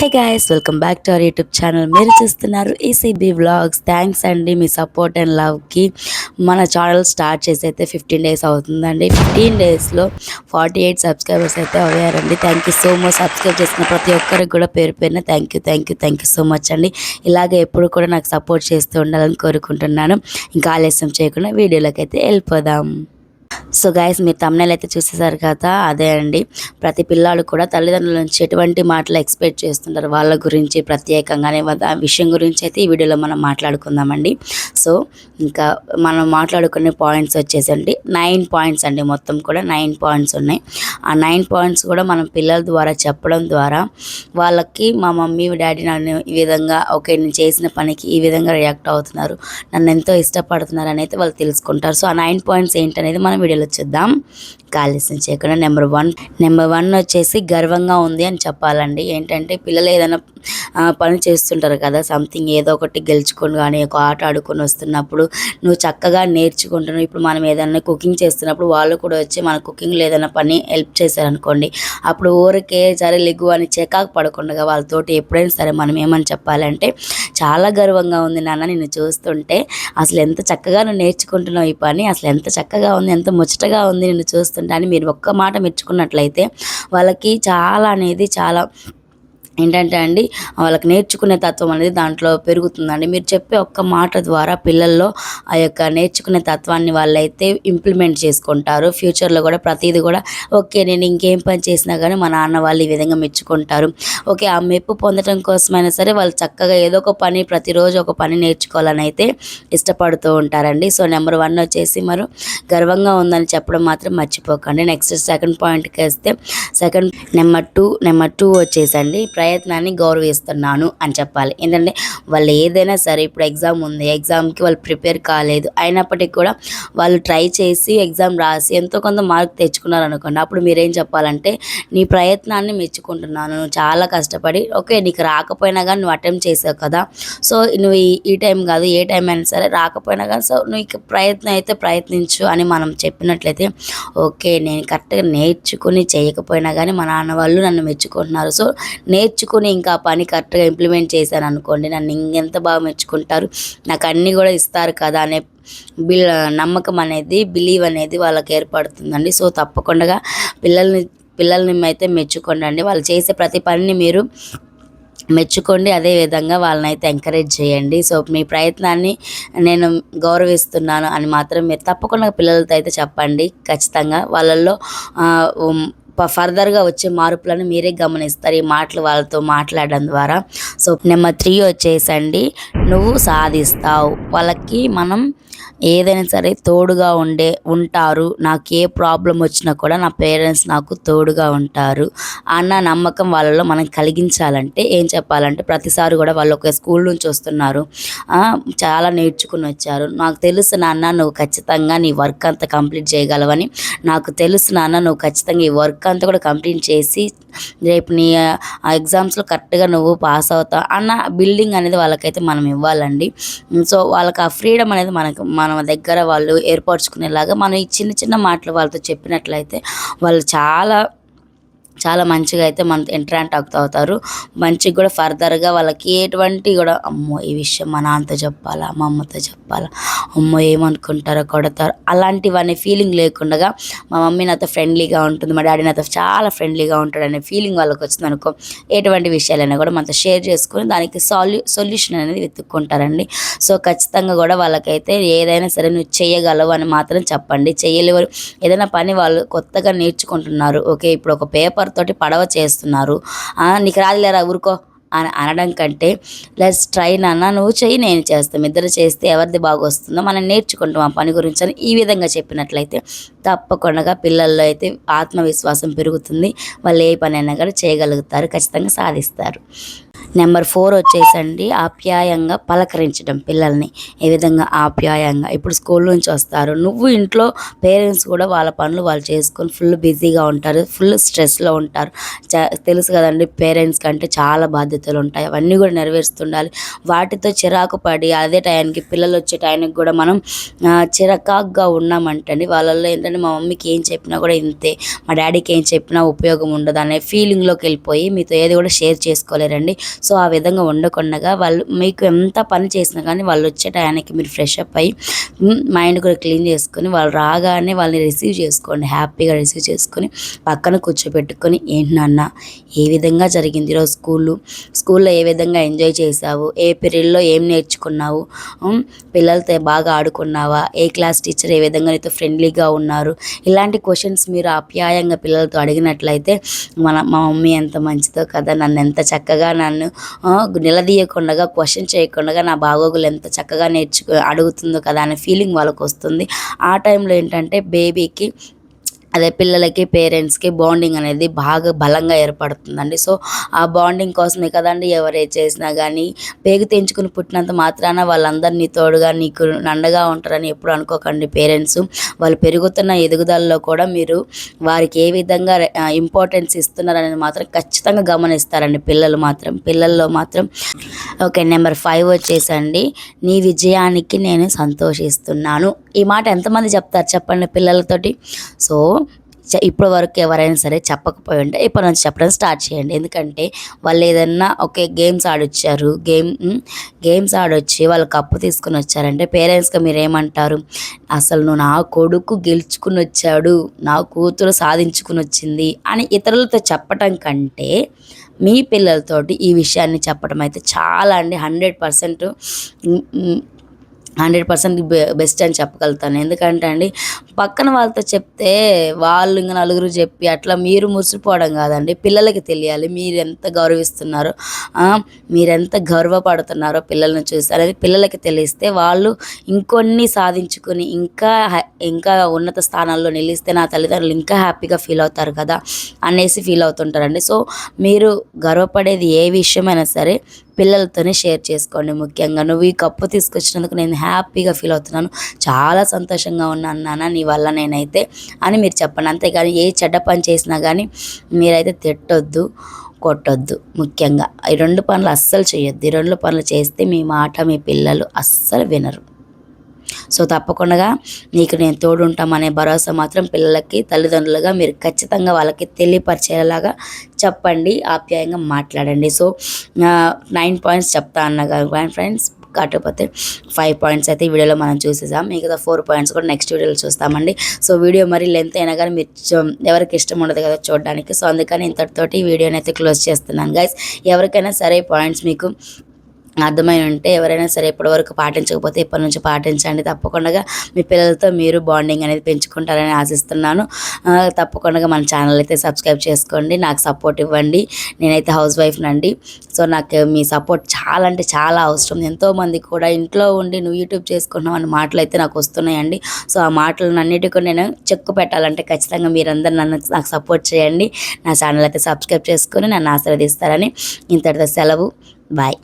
Hey guys welcome back to our YouTube channel మీరు చూస్తున్నారు ECB vlogs thanks అండి మీ support and లవ్కి మన ఛానల్ స్టార్ట్ చేసి అయితే ఫిఫ్టీన్ డేస్ అవుతుందండి. ఫిఫ్టీన్ డేస్లో ఫార్టీ ఎయిట్ సబ్స్క్రైబర్స్ అయితే అయ్యారండి. Thank you so much subscribe చేసిన ప్రతి ఒక్కరికి కూడా పేరు పేరున thank you thank you thank you so much అండి. ఇలాగే ఎప్పుడు కూడా నాకు సపోర్ట్ చేస్తూ ఉండాలని కోరుకుంటున్నాను. ఇంకా ఆలస్యం చేయకుండా వీడియోలోకి అయితే వెళ్ళిపోదాం. సో గాయస్ మీరు తమ్నైల్ అయితే చూసేసారు కదా? అదే అండి. ప్రతి పిల్లాడు కూడా తల్లిదండ్రుల నుంచి ఎటువంటి మాటలు ఎక్స్పెక్ట్ చేస్తుంటారు? వాళ్ళ గురించి ప్రత్యేకంగానే ఆ విషయం గురించి అయితే ఈ వీడియోలో మనం మాట్లాడుకుందామండి. సో ఇంకా మనం మాట్లాడుకునే పాయింట్స్ వచ్చేసండి. నైన్ పాయింట్స్ అండి మొత్తం కూడా. నైన్ పాయింట్స్ ఉన్నాయి. ఆ నైన్ పాయింట్స్ కూడా మనం పిల్లల ద్వారా చెప్పడం ద్వారా వాళ్ళకి మా మమ్మీ డాడీ నన్ను ఈ విధంగా ఓకే నేను చేసిన పనికి ఈ విధంగా రియాక్ట్ అవుతున్నారు. నన్ను ఎంతో ఇష్టపడుతున్నారు అని అయితే వాళ్ళు తెలుసుకుంటారు. సో ఆ నైన్ పాయింట్స్ ఏంటనేది మనం వీడియోలో చూద్దాం. కాలుష్యం చేయకుండా నెంబర్ వన్ నెంబర్ వన్ వచ్చేసి గర్వంగా ఉంది అని చెప్పాలండి. ఏంటంటే పిల్లలు ఏదైనా పని చేస్తుంటారు కదా. సంథింగ్ ఏదో ఒకటి గెలుచుకొని కానీ ఒక ఆట ఆడుకొని వస్తున్నప్పుడు నువ్వు చక్కగా నేర్చుకుంటున్నావు. ఇప్పుడు మనం ఏదైనా కుకింగ్ చేస్తున్నప్పుడు వాళ్ళు కూడా వచ్చి మన కుకింగ్లో ఏదైనా పని హెల్ప్ చేశారనుకోండి అప్పుడు ఊరికే సరే లెగ్గు అని చెకాకు పడకుండా వాళ్ళతోటి ఎప్పుడైనా సరే మనం ఏమని చెప్పాలంటే చాలా గర్వంగా ఉంది నాన్న నిన్ను చూస్తుంటే అసలు ఎంత చక్కగా నువ్వు నేర్చుకుంటున్నావు ఈ పని అసలు ఎంత చక్కగా ఉంది ఎంత ముచ్చటగా ఉంది నిన్ను చూస్తుంటే అని మీరు ఒక్క మాట మెచ్చుకున్నట్లయితే వాళ్ళకి చాలా అనేది చాలా ఏంటంటే అండి వాళ్ళకి నేర్చుకునే తత్వం అనేది దాంట్లో పెరుగుతుందండి. మీరు చెప్పే ఒక్క మాట ద్వారా పిల్లల్లో ఆ యొక్క నేర్చుకునే తత్వాన్ని వాళ్ళైతే ఇంప్లిమెంట్ చేసుకుంటారు. ఫ్యూచర్లో కూడా ప్రతిదీ కూడా ఓకే నేను ఇంకేం పని చేసినా కానీ మా నాన్న వాళ్ళు ఈ విధంగా మెచ్చుకుంటారు. ఓకే ఆ మెప్పు పొందడం కోసమైనా సరే వాళ్ళు చక్కగా ఏదో ఒక పని ప్రతిరోజు ఒక పని నేర్చుకోవాలని అయితే ఇష్టపడుతూ ఉంటారండి. సో నెంబర్ వన్ వచ్చేసి మరి గర్వంగా ఉందని చెప్పడం మాత్రం మర్చిపోకండి. నెక్స్ట్ సెకండ్ పాయింట్కి వస్తే second number two number two వచ్చేసండి. ప్రై ప్రయత్నాన్ని గౌరవిస్తున్నాను అని చెప్పాలి. ఏంటంటే వాళ్ళు ఏదైనా సరే ఇప్పుడు ఎగ్జామ్ ఉంది ఎగ్జామ్కి వాళ్ళు ప్రిపేర్ కాలేదు అయినప్పటికీ కూడా వాళ్ళు ట్రై చేసి ఎగ్జామ్ రాసి ఎంతో కొంత మార్క్ తెచ్చుకున్నారు అనుకోండి అప్పుడు మీరేం చెప్పాలంటే నీ ప్రయత్నాన్ని మెచ్చుకుంటున్నాను నువ్వు చాలా కష్టపడి ఓకే నీకు రాకపోయినా కానీ నువ్వు అటెంప్ట్ చేసావు కదా సో నువ్వు ఈ టైం కాదు ఏ టైం అయినా సరే రాకపోయినా కానీ సో నువ్వు ఇక ప్రయత్నం అయితే ప్రయత్నించు అని మనం చెప్పినట్లయితే ఓకే నేను కరెక్ట్గా నేర్చుకుని చేయకపోయినా కానీ మా నాన్న వాళ్ళు నన్ను మెచ్చుకుంటున్నారు సో నేర్చు మెచ్చుకుని ఇంకా ఆ పని కరెక్ట్గా ఇంప్లిమెంట్ చేశాను అనుకోండి నన్ను ఇంకెంత బాగా మెచ్చుకుంటారు? నాకు అన్నీ కూడా ఇస్తారు కదా అనే బిల్ నమ్మకం అనేది బిలీవ్ అనేది వాళ్ళకి ఏర్పడుతుందండి. సో తప్పకుండా పిల్లల్ని పిల్లల్ని అయితే మెచ్చుకోండి వాళ్ళు చేసే ప్రతి పనిని మీరు మెచ్చుకోండి. అదే విధంగా వాళ్ళని అయితే ఎంకరేజ్ చేయండి. సో మీ ప్రయత్నాన్ని నేను గౌరవిస్తున్నాను అని మాత్రం మీరు తప్పకుండా పిల్లలతో అయితే చెప్పండి. ఖచ్చితంగా వాళ్ళల్లో ఫర్దర్గా వచ్చే మార్పులను మీరే గమనిస్తారు ఈ మాటలు వాళ్ళతో మాట్లాడడం ద్వారా. సో నెంబర్ త్రీ వచ్చేసండి. నువ్వు సాధిస్తావు. వాళ్ళకి మనం ఏదైనా సరే తోడుగా ఉండే ఉంటారు. నాకు ఏ ప్రాబ్లం వచ్చినా కూడా నా పేరెంట్స్ నాకు తోడుగా ఉంటారు. అన్న నమ్మకం వాళ్ళలో మనం కలిగించాలంటే ఏం చెప్పాలంటే ప్రతిసారి కూడా వాళ్ళు ఒక స్కూల్ నుంచి వస్తున్నారు. చాలా నేర్చుకుని వచ్చారు. నాకు తెలుసు నాన్న నువ్వు ఖచ్చితంగా నీ వర్క్ అంతా కంప్లీట్ చేయగలవని. నాకు తెలుసు నాన్న నువ్వు ఖచ్చితంగా ఈ వర్క్ అంతా కూడా కంప్లీట్ చేసి రేపు నీ ఎగ్జామ్స్లో కరెక్ట్గా నువ్వు పాస్ అవుతావు అన్న బిల్డింగ్ అనేది వాళ్ళకైతే మనం ఇవ్వాలండి. సో వాళ్ళకి ఆ ఫ్రీడమ్ అనేది మనకు మన మన దగ్గర వాళ్ళు ఏర్పరచుకునేలాగా మనం ఈ చిన్న చిన్న మాటలు వాళ్ళతో చెప్పినట్లయితే వాళ్ళు చాలా చాలా మంచిగా అయితే మనతో ఇంటరాక్ట్ అవుతూ అవుతారు. మంచిగా కూడా ఫర్దర్గా వాళ్ళకి ఎటువంటి కూడా అమ్మో ఈ విషయం మా నాన్నతో చెప్పాలా మా అమ్మతో చెప్పాలా అమ్మో ఏమనుకుంటారో కొడతారు అలాంటివన్నీ ఫీలింగ్ లేకుండా మా మమ్మీ నాతో ఫ్రెండ్లీగా ఉంటుంది మా డాడీ నాతో చాలా ఫ్రెండ్లీగా ఉంటాడు అనే ఫీలింగ్ వాళ్ళకి వచ్చింది అనుకో ఎటువంటి విషయాలైనా కూడా మనతో షేర్ చేసుకొని దానికి సాల్యూ సొల్యూషన్ అనేది వెతుక్కుంటారండి. సో ఖచ్చితంగా కూడా వాళ్ళకైతే ఏదైనా సరే నువ్వు చేయగలవు అని మాత్రం చెప్పండి. చేయలేవు ఏదైనా పని వాళ్ళు కొత్తగా నేర్చుకుంటున్నారు ఓకే ఇప్పుడు ఒక పేపర్ తోటి పడవ చేస్తున్నారు. నీకు రాదులేరా ఊరుకో అని అనడం కంటే లెట్స్ ట్రై నాన్న నువ్వు చెయ్యి నేను చేస్తాం. ఇద్దరు చేస్తే ఎవరిది బాగా వస్తుందో మనం నేర్చుకుంటాం ఆ పని గురించి అని ఈ విధంగా చెప్పినట్లయితే తప్పకుండా పిల్లల్లో అయితే ఆత్మవిశ్వాసం పెరుగుతుంది. వాళ్ళు ఏ పని అయినా కూడా చేయగలుగుతారు ఖచ్చితంగా సాధిస్తారు. నెంబర్ ఫోర్ వచ్చేసండి ఆప్యాయంగా పలకరించడం పిల్లల్ని. ఏ విధంగా ఆప్యాయంగా? ఇప్పుడు స్కూల్ నుంచి వస్తారు. నువ్వు ఇంట్లో పేరెంట్స్ కూడా వాళ్ళ పనులు వాళ్ళు చేసుకొని ఫుల్ బిజీగా ఉంటారు ఫుల్ స్ట్రెస్లో ఉంటారు. చ- తెలుసు కదండి పేరెంట్స్ కంటే చాలా బాధ్యతలు ఉంటాయి. అవన్నీ కూడా నెరవేరుస్తుండాలి. వాటితో చిరాకు పడి అదే టైంకి పిల్లలు వచ్చే టైంకి కూడా మనం చిరకాగ్గా ఉన్నామంటండి. వాళ్ళల్లో ఏంటంటే మా మమ్మీకి ఏం చెప్పినా కూడా ఇంతే. మా డాడీకి ఏం చెప్పినా ఉపయోగం ఉండదు అనే ఫీలింగ్లోకి వెళ్ళిపోయి మీతో ఏది కూడా షేర్ చేసుకోలేరండి. సో ఆ విధంగా ఉండకుండా వాళ్ళు మీకు ఎంత పని చేసినా కానీ వాళ్ళు వచ్చే టయానికి మీరు ఫ్రెష్ అప్ అయ్యి మైండ్ కూడా క్లీన్ చేసుకొని వాళ్ళు రాగానే వాళ్ళని రిసీవ్ చేసుకోండి. హ్యాపీగా రిసీవ్ చేసుకొని పక్కన కూర్చోబెట్టుకొని ఏంటి నాన్న ఏ విధంగా జరిగింది ఈరోజు స్కూలు? స్కూల్లో ఏ విధంగా ఎంజాయ్ చేసావు ఏ పీరియడ్లో ఏం నేర్చుకున్నావు? పిల్లలతో బాగా ఆడుకున్నావా? ఏ క్లాస్ టీచర్ ఏ విధంగా నీతో ఫ్రెండ్లీగా ఉన్నారు? ఇలాంటి క్వశ్చన్స్ మీరు ఆప్యాయంగా పిల్లలతో అడిగినట్లయితే మన మా మమ్మీ ఎంత మంచిదో కదా నన్ను ఎంత చక్కగా నన్ను నిలదీయకుండా క్వశ్చన్ చేయకుండా నా బాగోగులు ఎంత చక్కగా నేర్చుకు అడుగుతుందో కదా అనే ఫీలింగ్ వాళ్ళకు వస్తుంది ఆ టైంలో ఏంటంటే బేబీకి అదే పిల్లలకి పేరెంట్స్కి బాండింగ్ అనేది బాగా బలంగా ఏర్పడుతుందండి. సో ఆ బాండింగ్ కోసమే కదండి ఎవరే చేసినా కానీ పేగు తెంచుకుని పుట్టినంత మాత్రాన వాళ్ళందరినీ తోడుగా నీకు నండగా ఉంటారని ఎప్పుడు అనుకోకండి పేరెంట్స్. వాళ్ళు పెరుగుతున్న ఎదుగుదలలో కూడా మీరు వారికి ఏ విధంగా ఇంపార్టెన్స్ ఇస్తున్నారనేది మాత్రం ఖచ్చితంగా గమనిస్తారండి పిల్లలు మాత్రం. పిల్లల్లో మాత్రం ఓకే నెంబర్ ఫైవ్ వచ్చేసండి. నీ విజయానికి నేను సంతోషిస్తున్నాను. ఈ మాట ఎంతమంది చెప్తారు చెప్పండి పిల్లలతోటి? సో ఇప్పటి వరకు ఎవరైనా సరే చెప్పకపోయి ఉంటే ఇప్పటి నుంచి చెప్పడం స్టార్ట్ చేయండి. ఎందుకంటే వాళ్ళు ఏదన్నా ఓకే గేమ్స్ ఆడొచ్చారు గేమ్ గేమ్స్ ఆడొచ్చి వాళ్ళు కప్పు తీసుకుని వచ్చారంటే పేరెంట్స్గా మీరు ఏమంటారు అసలు నువ్వు నా కొడుకు గెలుచుకుని వచ్చాడు నా కూతురు సాధించుకుని వచ్చింది అని ఇతరులతో చెప్పటం కంటే మీ పిల్లలతోటి ఈ విషయాన్ని చెప్పడం అయితే చాలా అండి. Hundred percent hundred percent best అని చెప్పగలుగుతాను. ఎందుకంటే అండి పక్కన వాళ్ళతో చెప్తే వాళ్ళు ఇంకా నలుగురు చెప్పి అట్లా మీరు మురిసిపోవడం కాదండి పిల్లలకి తెలియాలి మీరు ఎంత గౌరవిస్తున్నారో మీరెంత గర్వపడుతున్నారో పిల్లల్ని చూసి అనేది పిల్లలకి తెలిస్తే వాళ్ళు ఇంకొన్ని సాధించుకొని ఇంకా ఇంకా ఉన్నత స్థానాల్లో నిలిస్తే నా తల్లిదండ్రులు ఇంకా హ్యాపీగా ఫీల్ అవుతారు కదా అనేసి ఫీల్ అవుతుంటారండి. సో మీరు గర్వపడేది ఏ విషయమైనా సరే పిల్లలతోనే షేర్ చేసుకోండి ముఖ్యంగా. నువ్వు ఈ కప్పు తీసుకొచ్చినందుకు నేను హ్యాపీగా ఫీల్ అవుతున్నాను. చాలా సంతోషంగా ఉన్నాను నాన్న నీ వల్ల నేనైతే అని మీరు చెప్పండి. అంతేగాని ఏ చెడ్డ పని చేసినా కానీ మీరైతే తిట్టొద్దు కొట్టొద్దు ముఖ్యంగా. ఈ రెండు పనులు అస్సలు చేయొద్దు. ఈ రెండు పనులు చేస్తే మీ మాట మీ పిల్లలు అస్సలు వినరు. సో తప్పకుండా నీకు నేను తోడుంటామనే భరోసా మాత్రం పిల్లలకి తల్లిదండ్రులుగా మీరు ఖచ్చితంగా వాళ్ళకి తెలియపరిచేలాగా చెప్పండి ఆప్యాయంగా మాట్లాడండి. సో నైన్ పాయింట్స్ చెప్తా అన్నగా ఫ్రెండ్స్ కాకపోతే ఫైవ్ పాయింట్స్ అయితే ఈ వీడియోలో మనం చూసేసాం మిగతా ఫోర్ పాయింట్స్ కూడా నెక్స్ట్ వీడియోలో చూస్తామండి. సో వీడియో మరి లెంత్ అయినా కానీ మీరు ఎవరికి ఇష్టం ఉండదు కదా చూడడానికి. సో అందుకని ఇంతటితోటి ఈ వీడియోని అయితే క్లోజ్ చేస్తున్నాను. గైస్ ఎవరికైనా సరే పాయింట్స్ మీకు అర్థమై ఉంటే ఎవరైనా సరే ఇప్పటివరకు పాటించకపోతే ఇప్పటి నుంచి పాటించండి. తప్పకుండా మీ పిల్లలతో మీరు బాండింగ్ అనేది పెంచుకుంటారని ఆశిస్తున్నాను. తప్పకుండా మన ఛానల్ అయితే సబ్స్క్రైబ్ చేసుకోండి. నాకు సపోర్ట్ ఇవ్వండి. నేనైతే హౌస్ వైఫ్ నండి. సో నాకు మీ సపోర్ట్ చాలా అంటే చాలా అవసరం. ఎంతోమంది కూడా ఇంట్లో ఉండి నువ్వు యూట్యూబ్ చేసుకున్నావు అనే మాటలు అయితే నాకు వస్తున్నాయండి. సో ఆ మాటలను అన్నిటికీ నేను చెక్కు పెట్టాలంటే ఖచ్చితంగా మీరందరూ నన్ను నాకు సపోర్ట్ చేయండి. నా ఛానల్ అయితే సబ్స్క్రైబ్ చేసుకొని నన్ను ఆశీర్వదిస్తారని ఇంతటితో సెలవు. బాయ్.